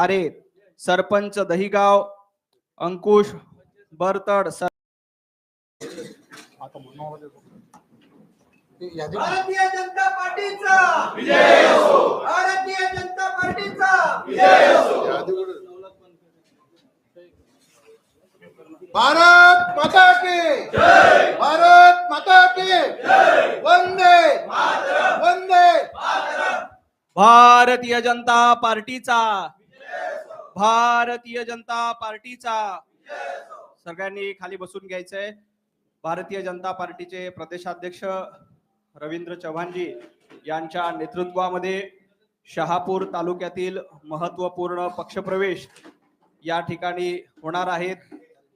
अरे सरपंच दहिगाव अंकुश बरतड सर भारतीय जनता पार्टीचा! विजय असो भारतीय जनता पार्टीचा! भारत माता की भारत माता की वंदे वंदे भारतीय जनता पार्टीचा! भारतीय जनता पार्टीचा. सगळ्यांनी खाली बसून घ्यायचंय. भारतीय जनता पार्टीचे प्रदेशाध्यक्ष रवींद्र चव्हाणजी यांच्या नेतृत्वामध्ये शहापूर तालुक्यातील महत्त्वपूर्ण पक्षप्रवेश या ठिकाणी होणार आहेत.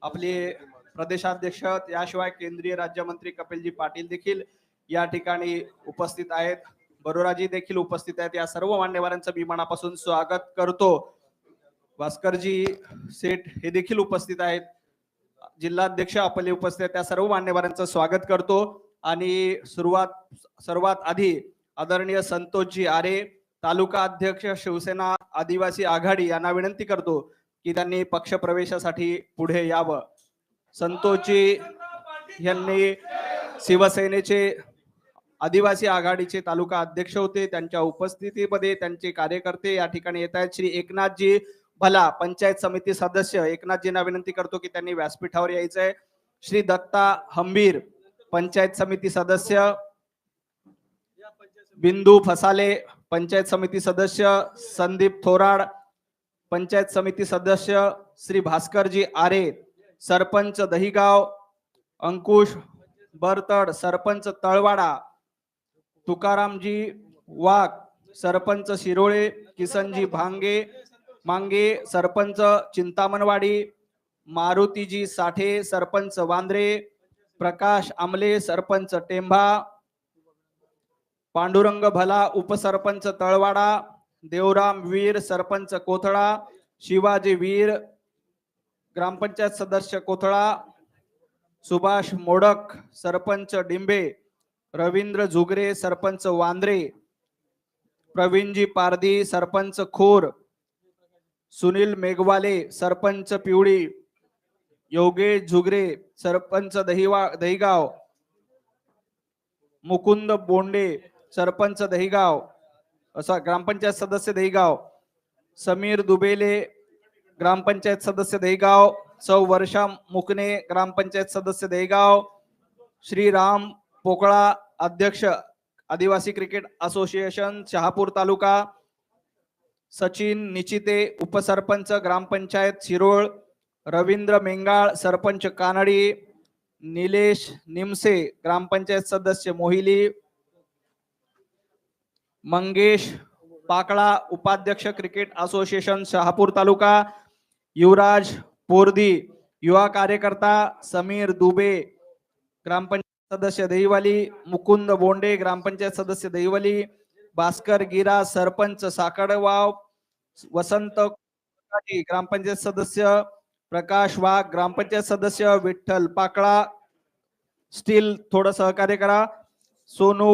आपले प्रदेशाध्यक्ष याशिवाय केंद्रीय राज्यमंत्री कपिलजी पाटील देखील या ठिकाणी उपस्थित आहेत. बरोराजी देखील उपस्थित आहेत. या सर्व मान्यवरांचं मी मनापासून स्वागत करतो. भास्करजी सेठ हे देखील उपस्थित आहेत. जिल्हाध्यक्ष आपले उपस्थित त्या सर्व मान्यवरांचं स्वागत करतो. आणि सुरुवात सर्वात आधी आदरणीय संतोषजी आरे तालुका अध्यक्ष शिवसेना आदिवासी आघाडी यांना विनंती करतो की त्यांनी पक्ष प्रवेशासाठी पुढे यावं. संतोषजी यांनी शिवसेनेचे आदिवासी आघाडीचे तालुका अध्यक्ष होते. त्यांच्या उपस्थितीमध्ये त्यांचे कार्यकर्ते या ठिकाणी येत आहेत. श्री एकनाथजी भला पंचायत समिती सदस्य एकनाथजींना विनंती करतो की त्यांनी व्यासपीठावर यायचंय. श्री दत्ता हंबीर पंचायत समिती सदस्य. बिंदू फसाले पंचायत समिती सदस्य. संदीप थोराड पंचायत समिती सदस्य. श्री भास्करजी आरे सरपंच दहिगाव. अंकुश बरतड सरपंच तळवाडा. तुकारामजी वाघ सरपंच शिरोळे. किसनजी भांगे. मांगे सरपंच चिंतामणवाडी मारुतीजी साठे सरपंच वांद्रे प्रकाश आमले सरपंच टेंभा पांडुरंग भला उपसरपंच तळवाडा देवराम वीर सरपंच कोथळा शिवाजी वीर ग्रामपंचायत सदस्य कोथळा सुभाष मोडक सरपंच डिंबे रवींद्र झुगरे सरपंच वांद्रे प्रवीणजी पारदी सरपंच खोर सुनील मेघवाले सरपंच पिवळी योगेश झुगरे सरपंच दहिवा दहिगाव मुकुंद बोंडे सरपंच दहिगाव असा ग्रामपंचायत सदस्य दहिगाव समीर दुबेले ग्रामपंचायत सदस्य दहिगाव सौ वर्षा मुकणे ग्रामपंचायत सदस्य दहिगाव श्रीराम पोकळा अध्यक्ष आदिवासी क्रिकेट असोसिएशन शहापूर तालुका सचिन निचिते उपसरपंच ग्रामपंचायत शिरोळ रवींद्र मेंगाळ सरपंच कानडी निलेश निमसे ग्रामपंचायत सदस्य मोहिली मंगेश पाकळा उपाध्यक्ष क्रिकेट असोसिएशन शहापूर तालुका युवराज पोरदी युवा कार्यकर्ता समीर दुबे ग्रामपंचायत सदस्य दहिवाली मुकुंद बोंडे ग्रामपंचायत सदस्य दहिवाली भास्कर गिरा सरपंच साकडवाव वसंत ग्रामपंचायत सदस्य प्रकाश वाघ ग्रामपंचायत सदस्य विठ्ठल पाकळा स्टील थोडं सहकार्य करा. सोनू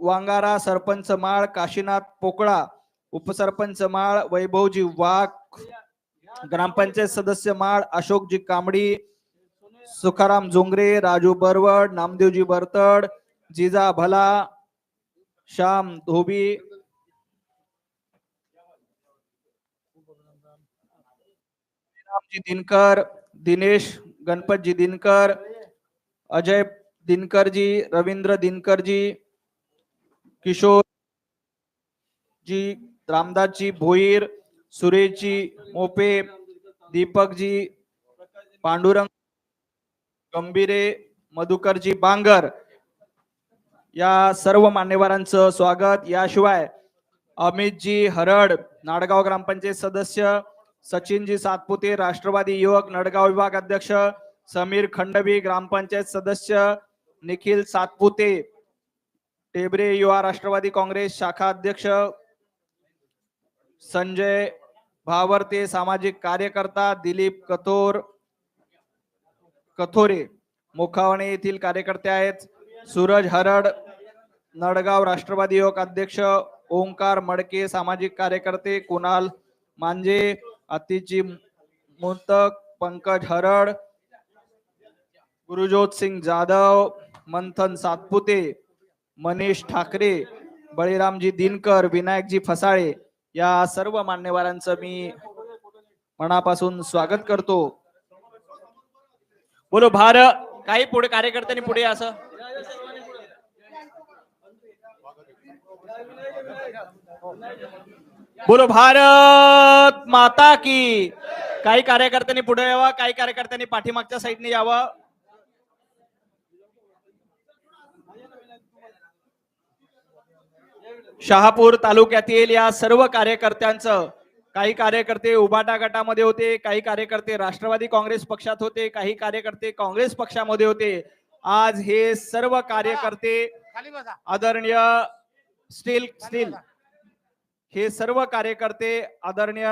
वांगारा सरपंच माळ काशीनाथ पोकळा उपसरपंच माळ वैभवजी वाघ ग्रामपंचायत सदस्य माळ अशोकजी कांबडी सुखाराम जोंगरे राजू बरवड नामदेवजी बरतड जिजा भला श्याम धोबी दिनकर दिनेश गणपतजी दिनकर अजय दिनकरजी रवींद्र दिनकरजी किशोर जी रामदासजी भोईर सुरेशजी मोपे दीपकजी पांडुरंग गंभीरे मधुकरजी बांगर. या सर्व मान्यवरांचं स्वागत. याशिवाय अमितजी हरड नाडगाव ग्रामपंचायत सदस्य सचिनजी सातपुते राष्ट्रवादी युवक नडगाव विभाग अध्यक्ष समीर खंडवी ग्रामपंचायत सदस्य निखिल सातपुते टेबरे युवा राष्ट्रवादी काँग्रेस शाखा अध्यक्ष संजय भावरते सामाजिक कार्यकर्ता दिलीप कथोर कथोरे मुखावणे येथील कार्यकर्ते आहेत. सूरज हरड नडगाव राष्ट्रवादी युवक अध्यक्ष ओंकार मडके सामाजिक कार्यकर्ते कुणाल मांजे अतिजी मुंतक पंकज हरड गुरुजोत सिंग जाधव मंथन सातपुते मनीष ठाकरे बळीरामजी दिनकर विनायकजी फसाळे या सर्व मान्यवरांचं मी मनापासून स्वागत करतो. बोलो भार काही पुढे कार्यकर्त्यांनी पुढे असं. बोलो भारत माता की. काही कार्यकर्त्यांनी पुढे यावं काही कार्यकर्त्यांनी पाठीमागच्या साईडने यावं. शहापूर तालुक्यातील या सर्व कार्यकर्त्यांचं काही कार्यकर्ते उबाटा गटामध्ये होते काही कार्यकर्ते राष्ट्रवादी काँग्रेस पक्षात होते काही कार्यकर्ते काँग्रेस पक्षामध्ये होते. आज हे सर्व कार्यकर्ते आदरणीय स्टील स्टील. हे सर्व कार्यकर्ते आदरणीय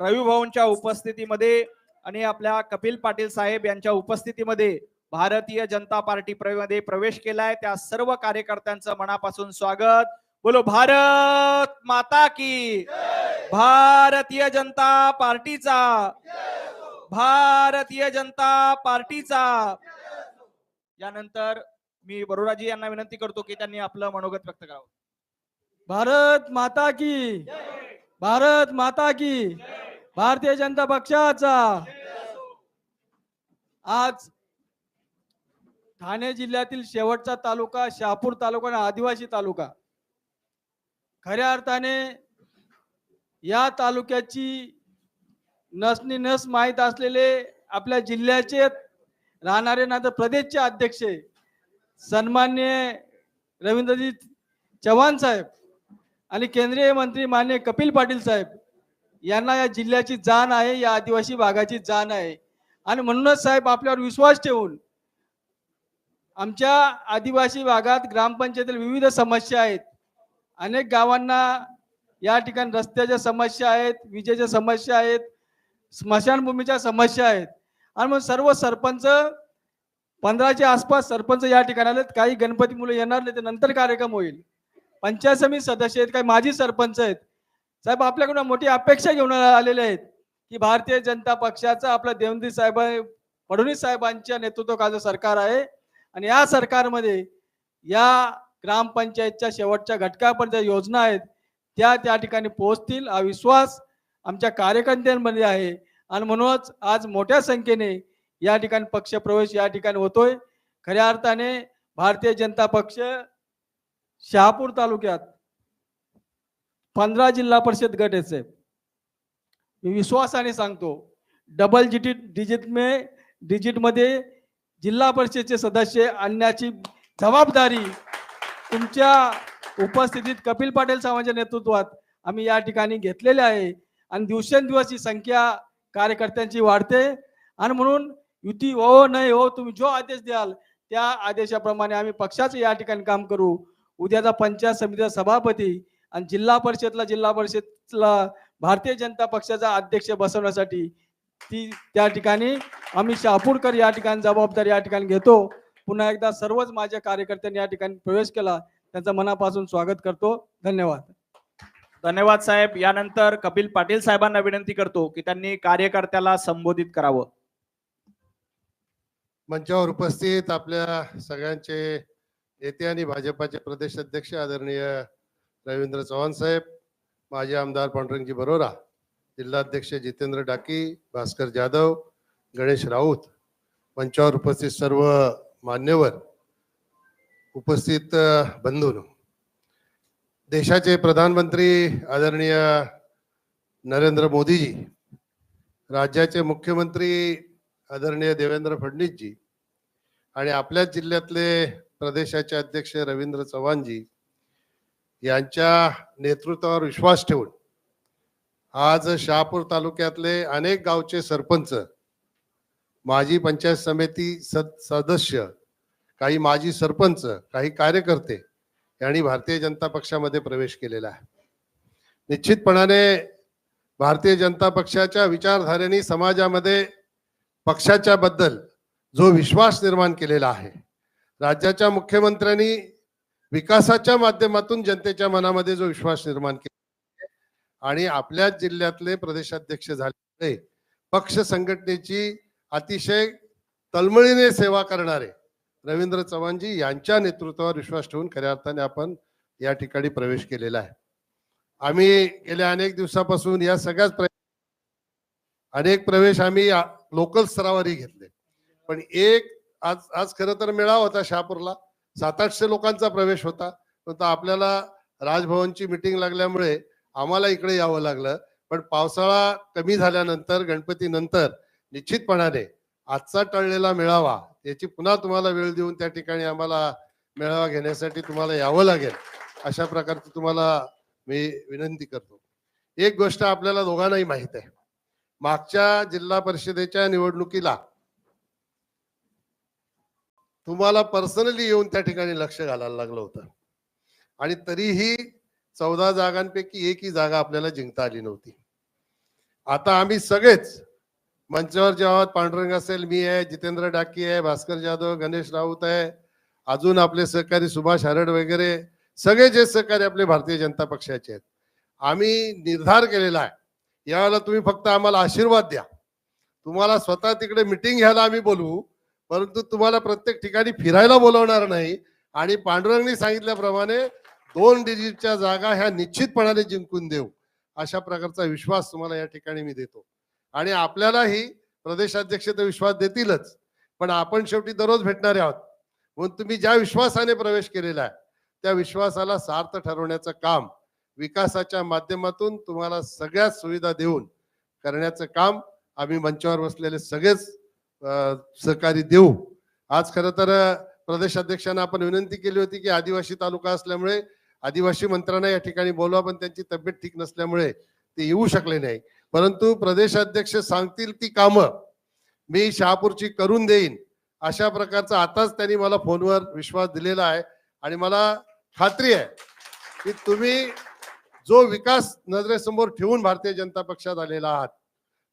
रविभाऊंच्या उपस्थितीमध्ये आणि आपल्या कपिल पाटील साहेब यांच्या उपस्थितीमध्ये भारतीय जनता पार्टी मध्ये प्रवेश केलाय. त्या सर्व कार्यकर्त्यांचं मनापासून स्वागत. बोलो भारत माता की भारतीय जनता पार्टीचा भारतीय जनता पार्टीचा यानंतर मी बरोराजी यांना विनंती करतो की त्यांनी आपलं मनोगत व्यक्त करावं. भारत माता की। भारत माता की। भारतीय जनता पक्षाचा। आज ठाणे जिल्ह्यातील शेवटचा तालुका शहापूर तालुका आणि आदिवासी तालुका. खऱ्या अर्थाने या तालुक्याची नसनी नस माहीत असलेले आपल्या जिल्ह्याचे राहणारे ना तर प्रदेशचे अध्यक्ष सन्मान्य रवींद्रजी चव्हाण साहेब आणि केंद्रीय मंत्री मान्य कपिल पाटील साहेब यांना या जिल्ह्याची जाण आहे या आदिवासी भागाची जाण आहे. आणि म्हणूनच साहेब आपल्यावर विश्वास ठेवून आमच्या आदिवासी भागात ग्रामपंचायतील विविध समस्या आहेत. अनेक गावांना या ठिकाणी रस्त्याच्या समस्या आहेत विजेच्या समस्या आहेत स्मशानभूमीच्या समस्या आहेत. आणि मग सर्व सरपंच पंधराच्या आसपास सरपंच या ठिकाणी आलेत. काही गणपती मुलं येणार नाही ते नंतर कार्यक्रम होईल. पंचायत समिती सदस्य आहेत काही माजी सरपंच आहेत. साहेब आपल्याकडून मोठी अपेक्षा घेऊन आलेले आहेत की भारतीय जनता पक्षाचा आपलं देवेंद्र साहेब फडणवीस साहेबांच्या नेतृत्वाखालचं सरकार आहे. आणि या सरकारमध्ये या ग्रामपंचायतच्या शेवटच्या घटकापर्यंत योजना आहेत त्या त्या ठिकाणी पोहोचतील. हा विश्वास आमच्या कार्यकर्त्यांमध्ये आहे. आणि म्हणूनच आज मोठ्या संख्येने या ठिकाणी पक्ष प्रवेश या ठिकाणी होतोय. खऱ्या अर्थाने भारतीय जनता पक्ष शहापूर तालुक्यात पंधरा जिल्हा परिषद गट आहे मी विश्वासाने सांगतो डबल डिजिट डिजिट मे डिजिटमध्ये जिल्हा परिषदचे सदस्य आणण्याची जबाबदारी तुमच्या उपस्थितीत कपिल पाटील साहेबांच्या नेतृत्वात आम्ही या ठिकाणी घेतलेले आहे. आणि दिवसेंदिवस ही संख्या कार्यकर्त्यांची वाढते. आणि म्हणून युती हो नाही हो तुम्ही जो आदेश द्याल त्या आदेशाप्रमाणे आम्ही पक्षाचं या ठिकाणी काम करू. उद्याचा पंचायत समितीचा सभापती आणि जिल्हा परिषदला जिल्हा परिषदला भारतीय जनता पक्षाचा अध्यक्ष बसवण्यासाठी ती त्या ठिकाणी आम्ही शहापूरकर या ठिकाणी जबाबदारी या ठिकाणी घेतो. पुन्हा एकदा सर्वच माझ्या कार्यकर्त्यांनी या ठिकाणी प्रवेश केला त्यांचं मनापासून स्वागत करतो. धन्यवाद. धन्यवाद साहेब. यानंतर कपिल पाटील साहेबांना विनंती करतो की त्यांनी कार्यकर्त्याला संबोधित करावं. मंचावर उपस्थित आपल्या सगळ्यांचे नेते आणि भाजपाचे प्रदेश अध्यक्ष आदरणीय रवींद्र चव्हाण साहेब माजी आमदार पांडुरंगजी बरोरा जिल्हाध्यक्ष जितेंद्र डाकी भास्कर जाधव गणेश राऊत मंचावर उपस्थित सर्व मान्यवर उपस्थित बंधून. देशाचे प्रधानमंत्री आदरणीय नरेंद्र मोदीजी राज्याचे मुख्यमंत्री आदरणीय देवेंद्र फडणवीसजी आणि आपल्याच जिल्ह्यातले प्रदेशाचे अध्यक्ष रवींद्र चव्हाणजी यांच्या नेतृत्वावर विश्वास ठेवून आज शहापूर तालुक्यातले अनेक गावचे सरपंच माजी पंचायत समिती सद सदस्य काही माजी सरपंच काही कार्यकर्ते यांनी भारतीय जनता पक्षामध्ये प्रवेश केलेला आहे. निश्चितपणाने भारतीय जनता पक्षाच्या विचारधारेने समाजामध्ये पक्षाच्या बद्दल जो विश्वास निर्माण केलेला आहे राज्याच्या मुख्यमंत्र्यांनी विकासाच्या माध्यमातून जनतेच्या मनामध्ये जो विश्वास निर्माण केला आणि आपल्याच जिल्ह्यातले प्रदेशाध्यक्ष झाले पक्ष संघटनेची अतिशय तळमळीने सेवा करणारे रवींद्र चव्हाणजी यांच्या नेतृत्वावर विश्वास ठेवून खऱ्या अर्थाने आपण या ठिकाणी प्रवेश केलेला आहे. आम्ही गेल्या अनेक दिवसापासून या सगळ्याच अनेक प्रवेश आम्ही लोकल स्तरावरही घेतले. पण एक आज आज खरं तर मेळावा होता शहापूरला. सात आठशे लोकांचा प्रवेश होता. पण आपल्याला राजभवनची मिटिंग लागल्यामुळे आम्हाला इकडे यावं लागलं. पण पावसाळा कमी झाल्यानंतर गणपतीनंतर निश्चितपणाने आजचा टळलेला मेळावा याची पुन्हा तुम्हाला वेळ देऊन त्या ठिकाणी आम्हाला मेळावा घेण्यासाठी तुम्हाला यावं लागेल. अशा प्रकारची तुम्हाला मी विनंती करतो. एक गोष्ट आपल्याला दोघांनाही माहीत आहे. मागच्या जिल्हा परिषदेच्या निवडणुकीला तुम्हाला पर्सनली येऊन त्या ठिकाणी लक्ष घालायला लागलं होतं. आणि तरीही चौदा जागांपैकी एकही जागा आपल्याला जिंकता आली नव्हती. आता आम्ही सगळेच मंचावर जेव्हा पांडुरंग असेल मी आहे जितेंद्र डाकी आहे भास्कर जाधव गणेश राऊत आहे अजून आपले सहकारी सुभाष हरड वगैरे सगळे जे सहकारी आपले भारतीय जनता पक्षाचे आहेत. आम्ही निर्धार केलेला आहे. यावेळेला तुम्ही फक्त आम्हाला आशीर्वाद द्या. तुम्हाला स्वतः तिकडे मिटिंग घ्यायला आम्ही बोलवू. परंतु तुम्हाला प्रत्येक ठिकाणी फिरायला बोलवणार नाही. आणि पांडुरंगनी सांगितल्याप्रमाणे दोन डिजिटच्या जागा ह्या निश्चितपणाने जिंकून देऊ अशा प्रकारचा विश्वास तुम्हाला या ठिकाणी मी देतो. आणि आपल्यालाही प्रदेशाध्यक्ष तर विश्वास देतीलच पण आपण शेवटी दररोज भेटणारे आहोत. म्हणून तुम्ही ज्या विश्वासाने प्रवेश केलेला आहे त्या विश्वासाला सार्थ ठरवण्याचं काम विकासाच्या माध्यमातून तुम्हाला सगळ्या सुविधा देऊन करण्याचं काम आम्ही मंचावर बसलेले सगळेच सहकारी देऊ. आज खरं तर प्रदेशाध्यक्षांना आपण विनंती केली होती की आदिवासी तालुका असल्यामुळे आदिवासी मंत्र्यांना या ठिकाणी बोलवा पण त्यांची तब्येत ठीक नसल्यामुळे ते येऊ शकले नाही. परंतु प्रदेशाध्यक्ष सांगतील ती कामं मी शहापूरची करून देईन. अशा प्रकारचा आताच त्यांनी मला फोनवर विश्वास दिलेला आहे आणि मला खात्री आहे की तुम्ही जो विकास नजरेसमोर ठेवून भारतीय जनता पक्षात आलेला आहात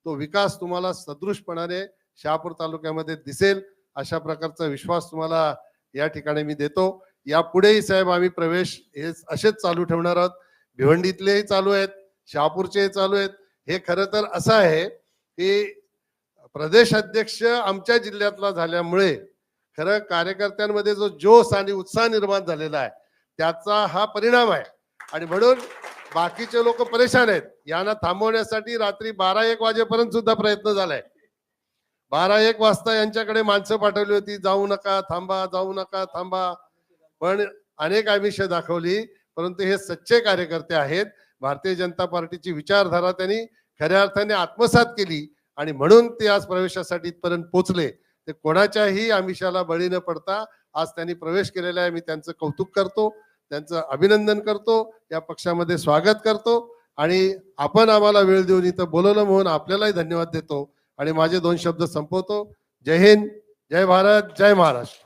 तो विकास तुम्हाला सदृशपणाने शहापूर तालुक्यामध्ये दिसेल अशा प्रकारचा विश्वास तुम्हाला या ठिकाणी मी देतो. यापुढेही साहेब आम्ही प्रवेश हे असेच चालू ठेवणार आहोत. भिवंडीतलेही चालू आहेत शहापूरचेही चालू आहेत. हे खरं तर असं आहे की प्रदेश अध्यक्ष आमच्या जिल्ह्यातला झाल्यामुळे खरं कार्यकर्त्यांमध्ये जो जोश आणि उत्साह निर्माण झालेला आहे त्याचा हा परिणाम आहे. आणि म्हणून बाकीचे लोक परेशान आहेत. यांना थांबवण्यासाठी रात्री बारा एक वाजेपर्यंत सुद्धा प्रयत्न झालाय. बारा एक वाजता यांच्याकडे माणसं पाठवली होती जाऊ नका थांबा जाऊ नका थांबा. पण अनेक आमिष दाखवली परंतु हे सच्चे कार्यकर्ते आहेत. भारतीय जनता पार्टीची विचारधारा त्यांनी खऱ्या अर्थाने आत्मसात केली आणि म्हणून ते आज प्रवेशासाठी इथपर्यंत पोचले. ते कोणाच्याही आमिषाला बळी न पडता आज त्यांनी प्रवेश केलेला आहे मी त्यांचं कौतुक करतो त्यांचं अभिनंदन करतो या पक्षामध्ये स्वागत करतो आणि आपण आम्हाला वेळ देऊन इथं बोलवलं म्हणून आपल्यालाही धन्यवाद देतो. आणि माझे दोन शब्द संपवतो. जय हिंद जय भारत जय महाराष्ट्र.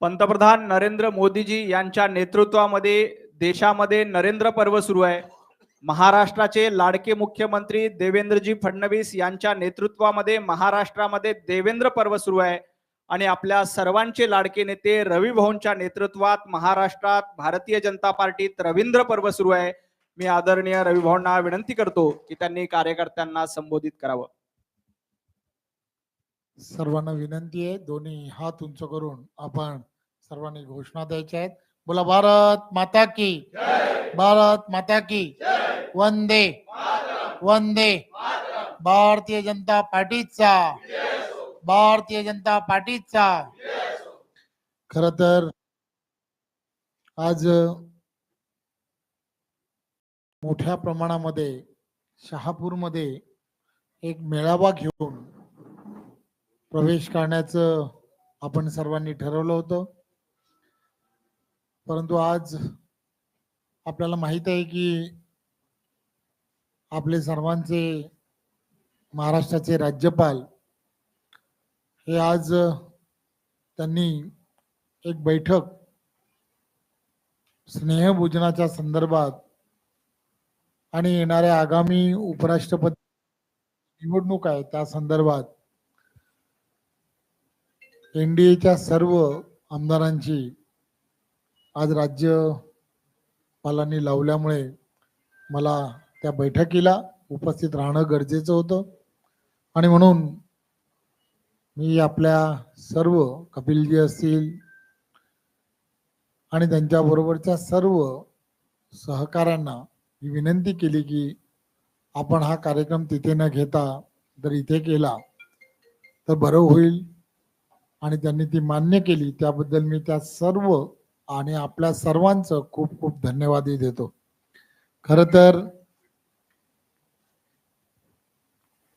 पंतप्रधान नरेंद्र मोदीजी यांच्या नेतृत्वामध्ये देशामध्ये नरेंद्र पर्व सुरू आहे. महाराष्ट्राचे लाडके मुख्यमंत्री देवेंद्रजी फडणवीस यांच्या नेतृत्वामध्ये महाराष्ट्रामध्ये देवेंद्र पर्व सुरू आहे. आणि आपल्या सर्वांचे लाडके नेते रवी भाऊंच्या नेतृत्वात महाराष्ट्रात भारतीय जनता पार्टीत रवींद्र पर्व सुरू आहे. मी आदरणीय रवी भाऊंना विनंती करतो की त्यांनी कार्यकर्त्यांना संबोधित करावं. सर्वांना विनंती आहे. दोन्ही हात उंच करून आपण सर्वांनी घोषणा द्यायच्या आहेत. बोला भारत माता की भारत माता की वंदे वंदे भारतीय जनता पार्टीचा भारतीय जनता पार्टीचा खर तर आज मोठ्या प्रमाणामध्ये शहापूरमध्ये एक मेळावा घेऊन प्रवेश करण्याचं आपण सर्वांनी ठरवलं होतं. परंतु आज आपल्याला माहीत आहे की आपले सर्वांचे महाराष्ट्राचे राज्यपाल हे आज त्यांनी एक बैठक स्नेहभोजनाच्या संदर्भात आणि येणाऱ्या आगामी उपराष्ट्रपती निवडणूक आहे त्या संदर्भात एनडीएच्या सर्व आमदारांची आज राज्यपालांनी लावल्यामुळे मला त्या बैठकीला उपस्थित राहणं गरजेचं होतं. आणि म्हणून मी आपल्या सर्व कपिलजी असतील आणि त्यांच्याबरोबरच्या सर्व सहकाऱ्यांना ही विनंती केली की आपण हा कार्यक्रम तिथे न घेता जर इथे केला तर बरं होईल. आणि त्यांनी ती मान्य केली त्याबद्दल मी त्या सर्व आणि आपल्या सर्वांचं खूप खूप धन्यवादही देतो. खरं तर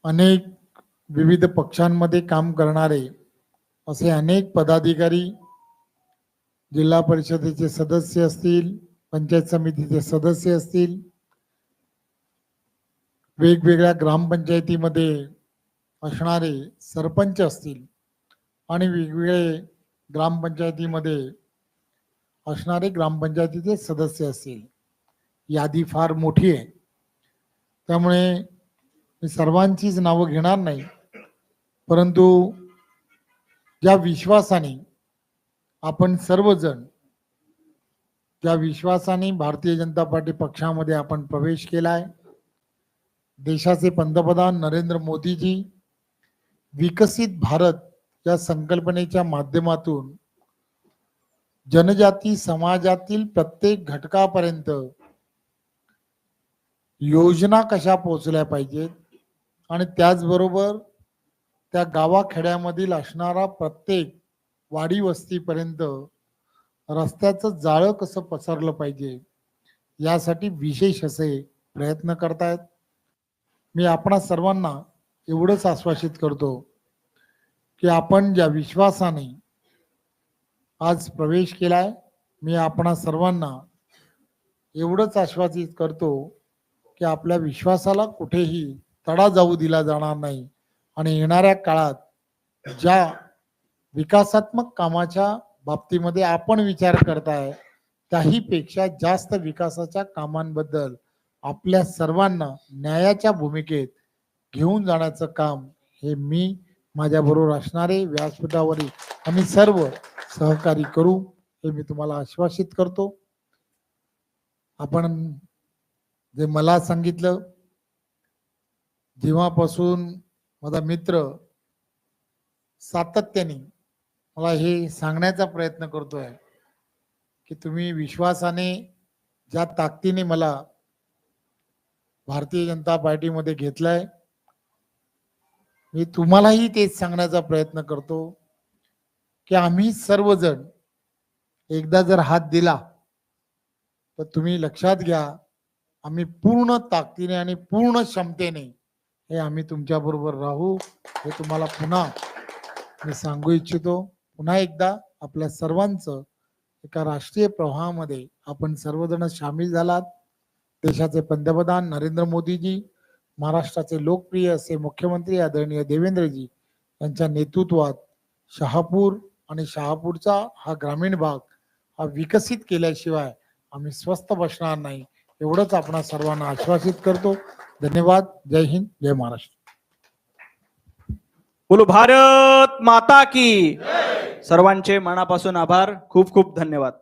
अनेक विविध पक्षांमध्ये काम करणारे असे अनेक पदाधिकारी जिल्हा परिषदेचे सदस्य असतील पंचायत समितीचे सदस्य असतील वेगवेगळ्या ग्रामपंचायतीमध्ये असणारे सरपंच असतील आणि वेगवेगळे ग्रामपंचायतीमध्ये असणारे ग्रामपंचायतीचे सदस्य असतील यादी फार मोठी आहे. त्यामुळे मी सर्वांचीच नावं घेणार नाही परंतु ज्या विश्वासाने आपण सर्वजण ज्या विश्वासाने भारतीय जनता पार्टी पक्षामध्ये आपण प्रवेश केला आहे देशाचे पंतप्रधान नरेंद्र मोदीजी विकसित भारत या संकल्पनेच्या माध्यमातून जनजाती समाजातील प्रत्येक घटकापर्यंत योजना कशा पोहोचल्या पाहिजेत? आणि त्याचबरोबर त्या गावाखेड्यामधील असणारा प्रत्येक वाडी वस्तीपर्यंत रस्त्याचं जाळं कसं पसरलं पाहिजे? यासाठी विशेष असे प्रयत्न करतायत. मी आपणा सर्वांना एवढंच आश्वासित करतो की आपण ज्या विश्वासाने आज प्रवेश केलाय मी आपणा सर्वांना एवढंच आश्वासित करतो की आपल्या विश्वासाला कुठेही तडा जाऊ दिला जाणार नाही. आणि येणाऱ्या काळात ज्या विकासात्मक कामाच्या बाबतीमध्ये आपण विचार करताय त्याहीपेक्षा जास्त विकासाच्या कामांबद्दल आपल्या सर्वांना न्यायाच्या भूमिकेत घेऊन जाण्याचं काम हे मी माझ्याबरोबर असणारे व्यासपीठावरील आम्ही सर्व सहकारी करू हे मी तुम्हाला आश्वासित करतो. आपण जे मला सांगितलं जेव्हापासून माझा मित्र सातत्याने मला हे सांगण्याचा प्रयत्न करतोय की तुम्ही विश्वासाने ज्या ताकदीने मला भारतीय जनता पार्टीमध्ये घेतलाय. मी तुम्हालाही तेच सांगण्याचा प्रयत्न करतो की आम्ही सर्वजण एकदा जर हात दिला तर तुम्ही लक्षात घ्या आम्ही पूर्ण ताकदीने आणि पूर्ण क्षमतेने हे आम्ही तुमच्या बरोबर राहू हे तुम्हाला पुन्हा मी सांगू इच्छितो. पुन्हा एकदा आपल्या सर्वांचं एका राष्ट्रीय प्रवाहामध्ये आपण सर्वजण सामील झालात. देशाचे पंतप्रधान नरेंद्र मोदीजी महाराष्ट्राचे लोकप्रिय असे मुख्यमंत्री आदरणीय देवेंद्रजी यांच्या नेतृत्वात शहापूर आणि शहापूरचा हा ग्रामीण भाग हा विकसित केल्याशिवाय आम्ही स्वस्थ बसणार नाही एवढंच आपण सर्वांना आश्वासित करतो. धन्यवाद. जय हिंद. जय महाराष्ट्र. बोलो भारत माता की. सर्वांचे मनापासून आभार. खूप खूप धन्यवाद.